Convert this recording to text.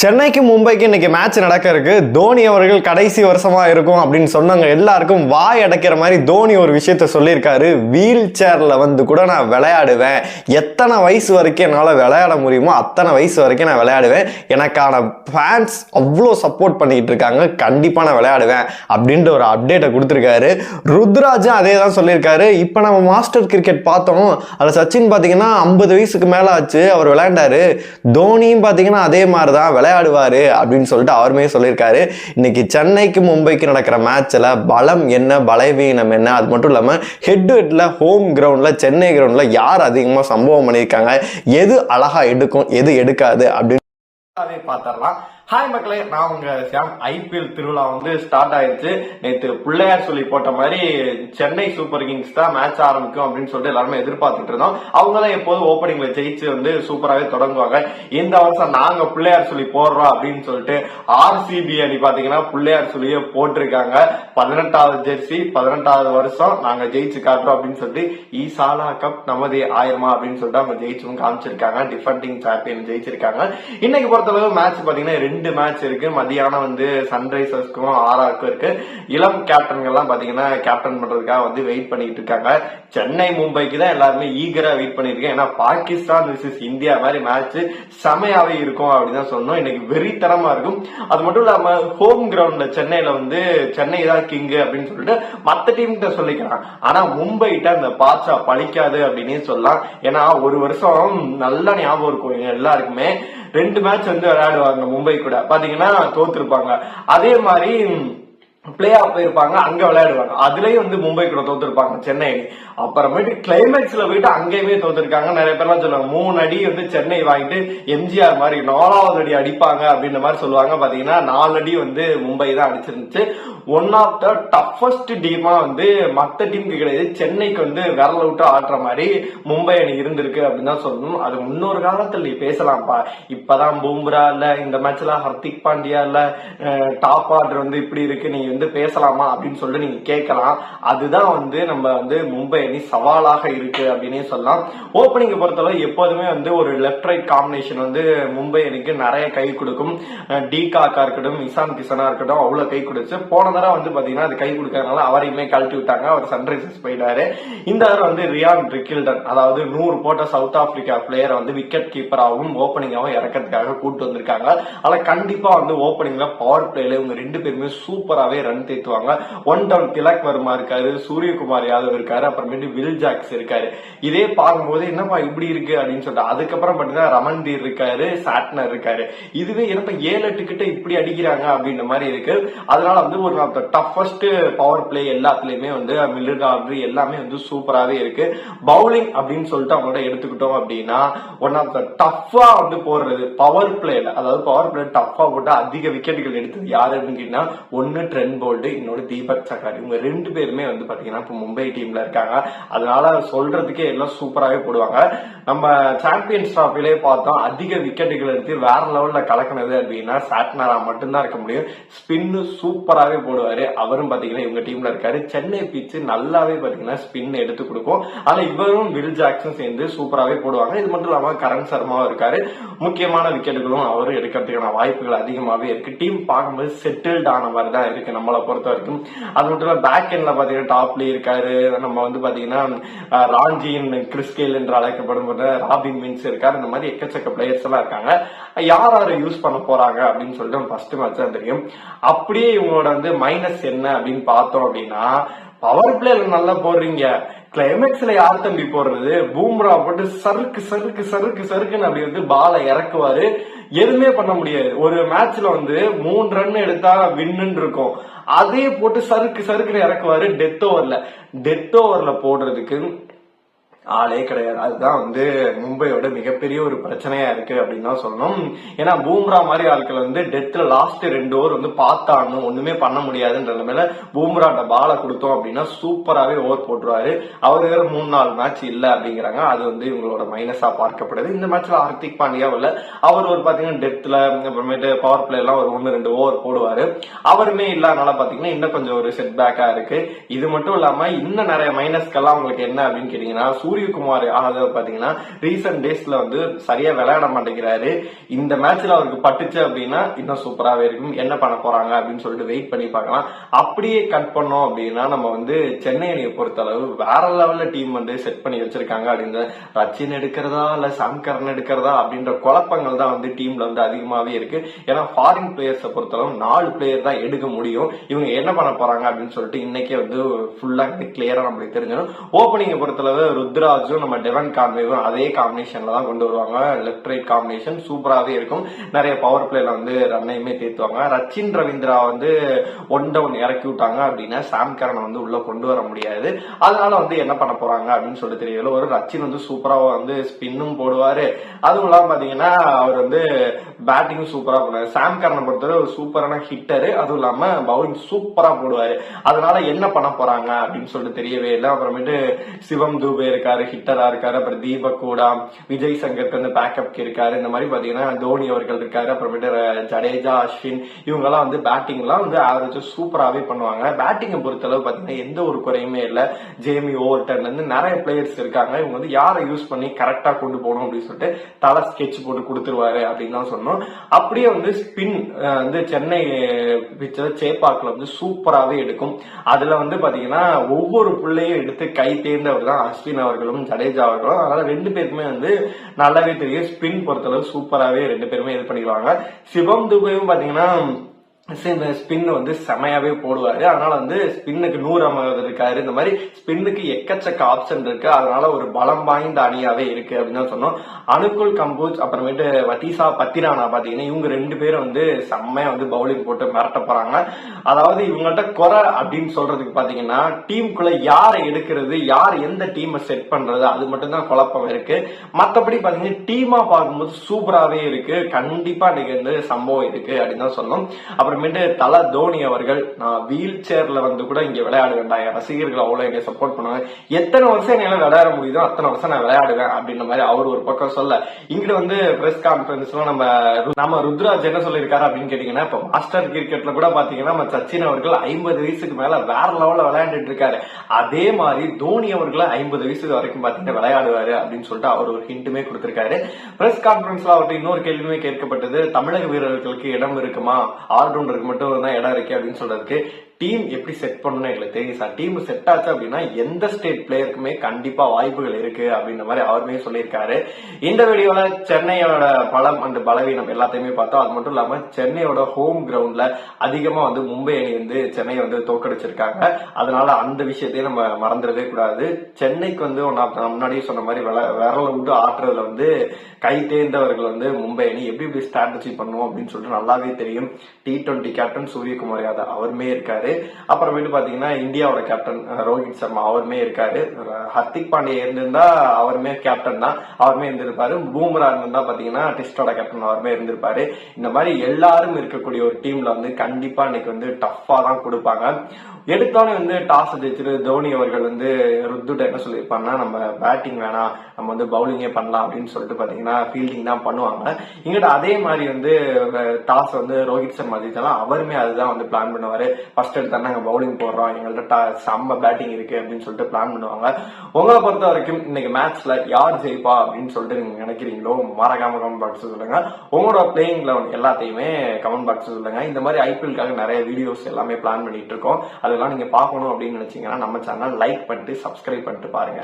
சென்னைக்கு மும்பைக்கு இன்னைக்கு மேட்ச் நடக்க இருக்கு தோனி அவர்கள் கடைசி வருஷமா இருக்கும் அப்படின்னு சொன்னவங்க எல்லாருக்கும் வாய் அடைக்கிற மாதிரி தோனி ஒரு விஷயத்த சொல்லியிருக்காரு. வீல் சேர்ல வந்து கூட நான் விளையாடுவேன். எத்தனை வயசு வரைக்கும் என்னால் விளையாட முடியுமோ அத்தனை வயசு வரைக்கும் நான் விளையாடுவேன். எனக்கான ஃபேன்ஸ் அவ்வளோ சப்போர்ட் பண்ணிட்டு இருக்காங்க. கண்டிப்பாக நான் விளையாடுவேன் அப்படின்ற ஒரு அப்டேட்டை கொடுத்துருக்காரு. ருத்ராஜும் அதே தான் சொல்லியிருக்காரு. இப்போ நம்ம மாஸ்டர் கிரிக்கெட் பார்த்தோம். அதில் சச்சின் பார்த்தீங்கன்னா ஐம்பது வயசுக்கு மேலே ஆச்சு. அவர் விளையாண்டாரு. தோனியும் பார்த்தீங்கன்னா அதே மாதிரி தான். விளையாடுவார் அப்படின்னு சொல்லிட்டு அவருமே சொல்லியிருக்காரு. இன்னைக்கு சென்னைக்கு மும்பைக்கு நடக்கிற மேட்ச்சில் பலம் என்ன பலவீனம் என்ன அது மட்டும் இல்லாமல் ஹெட் டு ஹெட்டில் ஹோம் கிரவுண்டில் சென்னை கிரவுண்டில் யார் அதிகமாக சம்பவம் பண்ணியிருக்காங்க எது அழகாக எடுக்கும் எது எடுக்காது அப்படின்னு பார்த்துடலாம். ஹாய் மக்களே நான் உங்க சாம் ஐபிஎல் திருவிழா வந்து ஸ்டார்ட் ஆயிடுச்சு. நேத்து பிள்ளையார் சொல்லி போட்ட மாதிரி சென்னை சூப்பர் கிங்ஸ் தான் மேட்ச் ஆரம்பிக்கும் அப்படின்னு சொல்லிட்டு எல்லாருமே எதிர்பார்த்துட்டு இருந்தோம். அவங்க தான் எப்போதும் ஓப்பனிங்ல ஜெயிச்சு வந்து சூப்பராகவே தொடங்குவாங்க. இந்த வருஷம் நாங்க பிள்ளையார் சொல்லி போடுறோம் அப்படின்னு சொல்லிட்டு ஆர்சிபி அணி பாத்தீங்கன்னா பிள்ளையார் சொல்லியே போட்டிருக்காங்க. பதினெட்டாவது ஜெர்சி பதினெட்டாவது வருஷம் நாங்க ஜெயிச்சு காட்டுறோம் அப்படின்னு சொல்லிட்டு ஈசாலா கப் நமது ஆயிரமா அப்படின்னு சொல்லிட்டு அவங்க ஜெயிச்சும் காமிச்சிருக்காங்க. டிஃபெண்டிங் சாம்பியன் ஜெயிச்சிருக்காங்க. இன்னைக்கு பொறுத்தளவு மேட்ச் பாத்தீங்கன்னா ரெண்டு ரெண்டு மேட்ச் இருக்கு. மதியானம் வந்து சன்ரைசர்ஸ்க்கும் ஆர்ஆருக்கும் இருக்கு. இளம் கேப்டன்கள்லாம் பாத்தீங்கன்னா கேப்டன் பண்றதுக்காக வந்து வெயிட் பண்ணிட்டு இருக்காங்க. சென்னை மும்பைக்கு தான் எல்லாருமே ஈகரா வெயிட் பண்ணிருக்கேன் ஏன்னா பாகிஸ்தான் விசஸ் இந்தியா மாதிரி மேட்ச் செமையாவே இருக்கும் அப்படின்னு தான் சொன்னோம். இன்னைக்கு வெறித்தனமா இருக்கும். அது மட்டும் இல்லாம ஹோம் கிரவுண்ட்ல சென்னையில வந்து சென்னை தான் கிங் அப்படின்னு சொல்லிட்டு மத்த டீம் கிட்ட சொல்லிக்கிறான். ஆனா மும்பைட்ட அந்த பாட்சா பழிக்காது அப்படின்னே சொல்லலாம். ஏன்னா ஒரு வருஷம் நல்லா ஞாபகம் இருக்கும். எல்லாருக்குமே ரெண்டு மேட்ச் வந்து விளையாடுவாங்க மும்பை கூட. பாத்தீங்கன்னா தோத்துருப்பாங்க. அதே மாதிரி பிளே ஆஃப் போயிருப்பாங்க அங்க விளையாடுவாங்க. அதுலயும் வந்து மும்பை கூட தோத்துருப்பாங்க சென்னை அப்புறமேட்டு கிளைமேக்ஸ்ல போயிட்டு அங்கேயுமே தோத்துருக்காங்க. நிறைய பேர்லாம் சொல்லுவாங்க மூணு அடி வந்து சென்னை வாங்கிட்டு எம்ஜிஆர் மாதிரி நாலாவது அடி அடிப்பாங்க அப்படின்ற மாதிரி சொல்லுவாங்க. பாத்தீங்கன்னா நாலு அடி வந்து மும்பை தான் அடிச்சிருந்துச்சு. ஒன் ஆஃப் த டஃபஸ்ட் டீமா வந்து மற்ற டீமுக்கு கிடையாது. சென்னைக்கு வந்து விரல விட்டு ஆடுற மாதிரி மும்பை அணி இருந்திருக்கு அப்படின்னு தான் சொல்லணும். அது முன்னொரு காலத்துல நீ பேசலாம்ப்பா. இப்பதான் பூம்ரா இல்ல இந்த மேட்ச்ல ஹர்திக் பாண்டியா இல்ல டாப் ஆர்டர் வந்து இப்படி இருக்கு. நீங்க வந்து பேசலாமா அப்படின்னு சொல்லிட்டு நீங்க கேட்கலாம். அதுதான் வந்து நம்ம வந்து மும்பை அணி சவாலாக இருக்கு அப்படின்னே சொல்லலாம். ஓப்பனிங் பொறுத்தளவு எப்போதுமே வந்து ஒரு லெஃப்ட் ரைட் காம்பினேஷன் வந்து மும்பை அணிக்கு நிறைய கை கொடுக்கும். டி காக்கா இருக்கட்டும் இசான் கிசனா இருக்கட்டும் அவ்வளவு கை கொடுத்து போன தடவை வந்து பாத்தீங்கன்னா அது கை கொடுக்கறதுனால அவரையுமே கழட்டி விட்டாங்க. அவர் சன்ரைசர்ஸ் போயிட்டாரு. இந்த தடவை வந்து ரியான் ரிக்கில்டன் அதாவது நூறு போட்ட சவுத் ஆப்பிரிக்கா பிளேயரை வந்து விக்கெட் கீப்பராகவும் ஓப்பனிங்காகவும் இறக்கிறதுக்காக கூட்டு வந்திருக்காங்க. ஆனா கண்டிப்பா வந்து ஓப்பனிங்ல பவர் பிளேல இவங்க ரெண்டு பேருமே சூப்பராகவே ரன் தேத்துவாங்க ஒன் டவுன் திலக் வர்மா இருக்காரு சூரியகுமார் யாதவ் இருக்காரு அப்புறமேட்டு வில் ஜாக்ஸ் இருக்காரு. இதே பார்க்கும்போது என்னப்பா இப்படி இருக்கு? அப்படின்னு சொல்லிட்டு அதுக்கப்புறம் பார்த்தீங்கன்னா ரமன் தீர் இருக்காரு சாட்னர் இருக்காரு. இதுவே என்னப்பா ஏழு எட்டு கிட்ட இப்படி அடிக்கிறாங்க அப்படின்ற மாதிரி இருக்கு. அதனால வந்து ஒரு of the toughest power play எல்லாத்துலயுமே வந்து மில்லர் ஆர்டர் எல்லாமே வந்து சூப்பராகவே இருக்கு. பவுலிங் அப்படின்னு சொல்லிட்டு அவங்களோட எடுத்துக்கிட்டோம் அப்படின்னா ஒன் ஆஃப் த டஃபா வந்து போடுறது பவர் பிளேல அதாவது பவர் பிளே டஃபா போட்டு அதிக விக்கெட்டுகள் எடுத்தது யாரு அப்படின்னு கேட்டீங்கன்னா ஒன்னு ட்ரெண்ட் போல்டு இன்னொரு தீபக் சக்கார் இவங்க ரெண்டு பேருமே வந்து பாத்தீங்கன்னா இப்போ மும்பை டீம்ல இருக்காங்க. அதனால சொல்றதுக்கே எல்லாம் சூப்பராகவே போடுவாங்க. நம்ம சாம்பியன்ஸ் டிராஃபிலே பார்த்தோம் அதிக விக்கெட்டுகள் எடுத்து வேற லெவல்ல கலக்கினது அப்படின்னா சாட்னரா மட்டும்தான் இருக்க முடியும். ஸ்பின்னு சூப்பராகவே போடுவாரு. அவரும் பாத்தீங்கன்னா இவங்க டீம்ல இருக்காரு. சென்னை பிச்சு நல்லாவே பாத்தீங்கன்னா ஸ்பின் எடுத்து கொடுக்கும். ஆனா இவரும் வில் ஜாக்சன் சேர்ந்து சூப்பராகவே போடுவாங்க. இது மட்டும் இல்லாம கரண் சர்மாவும் இருக்காரு. முக்கியமான விக்கெட்டுகளும் அவரும் எடுக்கிறதுக்கான வாய்ப்புகள் அதிகமாவே இருக்கு. டீம் பார்க்கும்போது செட்டில்ட் ஆன மாதிரி தான் இருக்கு நம்மளை பொறுத்த வரைக்கும். அது மட்டும் இல்லாம பேக் எண்ட்ல பாத்தீங்கன்னா டாப்லேயே இருக்காரு. நம்ம வந்து பாத்தீங்கன்னா ராஞ்சியின் கிறிஸ்கேல் என்று அழைக்கப்படும் ராபின் மின்ஸ் இருக்காரு. இந்த மாதிரி எக்கச்சக்க பிளேயர்ஸ் எல்லாம் இருக்காங்க. யார் யாரை யூஸ் பண்ண போறாங்க அப்படின்னு சொல்லிட்டு ஃபர்ஸ்ட் மேட்ச் தான் தெரியும். அப்படியே இவங்களோட வந்து மைனஸ் என்ன அப்படின்னு பார்த்தோம் அப்படின்னா பவர் பிளேல நல்லா போடுறீங்க. கிளைமேக்ஸ்ல யார் தம்பி போடுறது? பூம்ரா போட்டு சறுக்கு சறுக்கு சறுக்கு சறுக்குன்னு அப்படி வந்து பாலை இறக்குவாரு. எதுவுமே பண்ண முடியாது. ஒரு மேட்ச்ல வந்து மூணு ரன் எடுத்தா வின்னு இருக்கும். அதே போட்டு சறுக்கு சறுக்குன்னு இறக்குவாரு டெத் ஓவர்ல டெத் ஓவர்ல போடுறதுக்கு ஆளே கிடையாது. அதுதான் வந்து மும்பையோட மிகப்பெரிய ஒரு பிரச்சனையா இருக்கு அப்படின்னு தான் சொல்லணும். ஏன்னா பூம்ரா மாதிரி ஆட்கள் வந்து டெத்ல லாஸ்ட் ரெண்டு ஓவர் வந்து பார்த்தாடணும் ஒண்ணுமே பண்ண முடியாதுன்ற நிலைமையில பூம்ராட்ட பாலை கொடுத்தோம் அப்படின்னா சூப்பராகவே ஓவர் போட்டுருவாரு. அவர் வேற மூணு நாலு மேட்ச் இல்லை அப்படிங்கிறாங்க. அது வந்து இவங்களோட மைனஸா பார்க்கப்படுது. இந்த மேட்ச்ல ஹார்திக் பாண்டியா இல்ல அவர் ஒரு பாத்தீங்கன்னா டெத்ல அப்புறமேட்டு பவர் பிளே எல்லாம் ஒரு ஒன்னு ரெண்டு ஓவர் போடுவாரு. அவருமே இல்லாதனால பாத்தீங்கன்னா இன்னும் கொஞ்சம் ஒரு செட் பேக்கா இருக்கு. இது மட்டும் இல்லாம இன்னும் நிறைய மைனஸ்கெல்லாம் உங்களுக்கு என்ன அப்படின்னு கேட்டீங்கன்னா சூரியகுமார் ஆனது பாத்தீங்கன்னா ரீசெண்ட் டேஸ்ல வந்து சரியா விளையாட மாட்டேங்கிறாரு. இந்த மேட்ச்ல அவருக்கு பட்டுச்சு அப்படின்னா இன்னும் சூப்பராகவே இருக்கும். என்ன பண்ண போறாங்க அப்படின்னு சொல்லிட்டு வெயிட் பண்ணி பார்க்கலாம். அப்படியே கட் பண்ணோம் அப்படின்னா நம்ம வந்து சென்னை அணியை பொறுத்தளவு வேற லெவல்ல டீம் வந்து செட் பண்ணி வச்சிருக்காங்க அப்படின்னு ரச்சின் எடுக்கிறதா இல்ல சாம்கரன் எடுக்கிறதா அப்படின்ற குழப்பங்கள் தான் வந்து டீம்ல வந்து அதிகமாவே இருக்கு. ஏன்னா ஃபாரின் பிளேயர்ஸை பொறுத்தளவு நாலு பிளேயர் தான் எடுக்க முடியும். இவங்க என்ன பண்ண போறாங்க அப்படின்னு சொல்லிட்டு இன்னைக்கே வந்து ஃபுல்லா கிளியரா நம்மளுக்கு தெரிஞ்சிடும். ஓப்பனிங்கை பொறுத்தளவு ருத்ராஜும் நம்ம டெவன் கான்வேவும் அதே காம்பினேஷன்ல தான் கொண்டு வருவாங்க. லெஃப்ட் ரைட் காம்பினேஷன் சூப்பராகவே இருக்கும். நிறைய பவர் பிளேல வந்து ரன்னையுமே தேத்துவாங்க. ரச்சின் ரவீந்திரா வந்து ஒன் டவுன் இறக்கி விட்டாங்க அப்படின்னா சாம் கரனை வந்து உள்ள கொண்டு வர முடியாது. அதனால வந்து என்ன பண்ண போறாங்க அப்படின்னு சொல்லி தெரியல ஒரு ரச்சின் வந்து சூப்பராக வந்து ஸ்பின்னும் போடுவாரு. அதுவும் இல்லாமல் பாத்தீங்கன்னா அவர் வந்து பேட்டிங்கும் சூப்பராக பண்ணுவாரு சாம் கரனை பொறுத்தவரை ஒரு சூப்பரான ஹிட்டரு அதுவும் இல்லாம பவுலிங் சூப்பராக போடுவார். அதனால என்ன பண்ண போறாங்க அப்படின்னு சொல்லிட்டு தெரியவே இல்லை. அப்புறமேட்டு சிவம் தூபே இருக்காரு. ஹிட்டரா இருக்காரு அப்புறம் தீபக் கூடா விஜய் சங்கருக்கு வந்து பேக்கப்க்கு இருக்காரு. இந்த மாதிரி பாத்தீங்கன்னா தோனி அவர்கள் இருக்காரு அப்புறமேட்டு ஜடேஜா அஸ்வின் இவங்க எல்லாம் வந்து பேட்டிங் எல்லாம் வந்து ஆவரேஜ் சூப்பராகவே பண்ணுவாங்க. பேட்டிங்கை பொறுத்தளவு பாத்தீங்கன்னா எந்த ஒரு குறையுமே இல்லை. ஜேமி ஓவர்டன்ல இருந்து நிறைய பிளேயர்ஸ் இருக்காங்க. இவங்க வந்து யாரை யூஸ் பண்ணி கரெக்டா கொண்டு போகணும் அப்படின்னு சொல்லிட்டு தலை ஸ்கெட்ச் போட்டு கொடுத்துருவாரு அப்படின்னு தான் சொன்னோம் அப்படியே வந்து ஸ்பின் வந்து சென்னை பிச்சர் சேப்பாக்கில் வந்து சூப்பராகவே எடுக்கும். அதுல வந்து பாத்தீங்கன்னா ஒவ்வொரு பிள்ளையும் எடுத்து கை தேர்ந்தவர் தான் அஸ்வின் அவர்கள். அவர்களும் ஜடேஜா அவர்களும். அதனால ரெண்டு பேருக்குமே வந்து நல்லாவே தெரியும். ஸ்பின் பொறுத்தளவு சூப்பராகவே ரெண்டு பேருமே இது பண்ணிடுவாங்க. சிவம் துபையும் பார்த்தீங்கன்னா ஸ்பின் வந்து செமையாவே போடுவாரு. அதனால வந்து ஸ்பின்னுக்கு நூறு அமர்வது இருக்காரு. இந்த மாதிரி ஸ்பின்னுக்கு எக்கச்சக்க ஆப்ஷன் இருக்கு. அதனால ஒரு பலம் வாய்ந்த அணியாவே இருக்கு அப்படின்னு தான் சொன்னோம். அனுகுல் கம்போஜ் அப்புறமேட்டு வத்தீசா பத்திரானா பாத்தீங்கன்னா இவங்க ரெண்டு பேரும் வந்து செம்மையா வந்து பவுலிங் போட்டு மிரட்ட போறாங்க. அதாவது இவங்கள்ட்ட குறை அப்படின்னு சொல்றதுக்கு பாத்தீங்கன்னா டீமுக்குள்ள யாரை எடுக்கிறது யார் எந்த டீமை செட் பண்றது அது மட்டும் தான் குழப்பம் இருக்கு. மற்றபடி பாத்தீங்கன்னா டீமா பார்க்கும்போது சூப்பராகவே இருக்கு. கண்டிப்பா இன்னைக்கு வந்து சம்பவம் இருக்கு அப்படின்னு தான் சொன்னோம். அப்புறம் அப்புறமேட்டு தல தோனி அவர்கள் நான் வீல் சேர்ல வந்து கூட இங்க விளையாடுவேன்டா. என் ரசிகர்கள் அவ்வளவு என்னை சப்போர்ட் பண்ணுவாங்க. எத்தனை வருஷம் என்னால விளையாட முடியுதோ அத்தனை வருஷம் நான் விளையாடுவேன் அப்படின்ற மாதிரி அவர் ஒரு பக்கம் சொல்ல. இங்கிட்ட வந்து பிரஸ் கான்பரன்ஸ்ல நம்ம நம்ம ருத்ராஜ் என்ன சொல்லியிருக்காரு அப்படின்னு கேட்டீங்கன்னா இப்ப மாஸ்டர் கிரிக்கெட்ல கூட பாத்தீங்கன்னா நம்ம சச்சின் அவர்கள் ஐம்பது வயசுக்கு மேல வேற லெவல்ல விளையாண்டுட்டு இருக்காரு. அதே மாதிரி தோனி அவர்களை ஐம்பது வயசு வரைக்கும் பாத்தீங்கன்னா விளையாடுவாரு அப்படின்னு சொல்லிட்டு அவர் ஒரு ஹிண்ட்டுமே கொடுத்திருக்காரு. பிரஸ் கான்பரன்ஸ்ல அவர்கிட்ட இன்னொரு கேள்வியுமே கேட்கப்பட்டது தமிழக வீரர்களுக்கு இடம் இருக்குமா? ஆல்ரவுண்டருக்கு மட்டும் தான் இடம் இருக்கு அப்படின்னு சொல்றதுக்கு டீம் எப்படி செட் பண்ணணும் எங்களுக்கு தெரியும் சார். டீம் செட் ஆச்சு அப்படின்னா எந்த ஸ்டேட் பிளேயருக்குமே கண்டிப்பா வாய்ப்புகள் இருக்கு அப்படின்ற மாதிரி அவருமே சொல்லியிருக்காரு. இந்த வீடியோல சென்னையோட பலம் அண்ட் பலவீனம் எல்லாத்தையுமே பார்த்தோம். அது மட்டும் இல்லாம சென்னையோட ஹோம் கிரவுண்ட்ல அதிகமா வந்து மும்பை அணி வந்து சென்னையை வந்து தோக்கடிச்சிருக்காங்க அதனால அந்த விஷயத்தையும் நம்ம மறந்துடவே கூடாது. சென்னைக்கு வந்து முன்னாடியே சொன்ன மாதிரி விரல விட்டு ஆட்டுறதுல வந்து கை தேர்ந்தவர்கள் வந்து மும்பை அணி எப்படி எப்படி ஸ்ட்ராட்டஜி பண்ணுவோம் அப்படின்னு சொல்லிட்டு நல்லாவே தெரியும். T twenty captain Suryakumar Yadav அவருமே இருக்காரு. அப்புறமேட்டு பாத்தீங்கன்னா இந்தியாவோட கேப்டன் ரோஹித் சர்மா அவருமே இருக்காரு. ஹர்திக் பாண்டே இருந்திருந்தா அவருமே கேப்டன் தான். அவருமே இருந்திருப்பாரு. பூம்ரா இருந்திருந்தா பாத்தீங்கன்னா டெஸ்டோட கேப்டன் அவருமே இருந்திருப்பாரு. இந்த மாதிரி எல்லாரும் இருக்கக்கூடிய ஒரு டீம்ல வந்து கண்டிப்பா இன்னைக்கு வந்து டஃப்பா தான் கொடுப்பாங்க. எடுத்தோடனே வந்து டாஸ் ஜெயிச்சிட்டு தோனி அவர்கள் வந்து ருத்துட்ட என்ன சொல்லியிருப்பாங்கன்னா நம்ம பேட்டிங் வேணாம். நம்ம வந்து பவுலிங்கே பண்ணலாம். அப்படின்னு சொல்லிட்டு பாத்தீங்கன்னா ஃபீல்டிங் தான் பண்ணுவாங்க. இங்கிட்ட அதே மாதிரி வந்து டாஸ் வந்து ரோஹித் சர்மா ஜெயிச்சாலும் அவருமே அதுதான் வந்து பிளான் பண்ணுவாரு. ஃபர்ஸ்ட் எடுத்தா நாங்க பவுலிங் போடுறோம். எங்கள்கிட்ட செம்ம பேட்டிங் இருக்கு அப்படின்னு சொல்லிட்டு பிளான் பண்ணுவாங்க. உங்களை பொறுத்த வரைக்கும் இன்னைக்கு மேட்ச்ல யார் ஜெயிப்பா அப்படின்னு சொல்லிட்டு நீங்க நினைக்கிறீங்களோ மறக்காம கமெண்ட் பாக்ஸ் சொல்லுங்க. உங்களோட பிளேயிங் லெவன் எல்லாத்தையுமே கமெண்ட் பாக்ஸ் சொல்லுங்க. இந்த மாதிரி ஐபிஎல்காக நிறைய வீடியோஸ் எல்லாமே பிளான் பண்ணிட்டு இருக்கோம். அதெல்லாம் நீங்க பார்க்கணும் அப்படின்னு நினைச்சீங்கன்னா நம்ம சேனல் லைக் பண்ணிட்டு சப்ஸ்கிரைப் பண்ணிட்டு பாருங்க.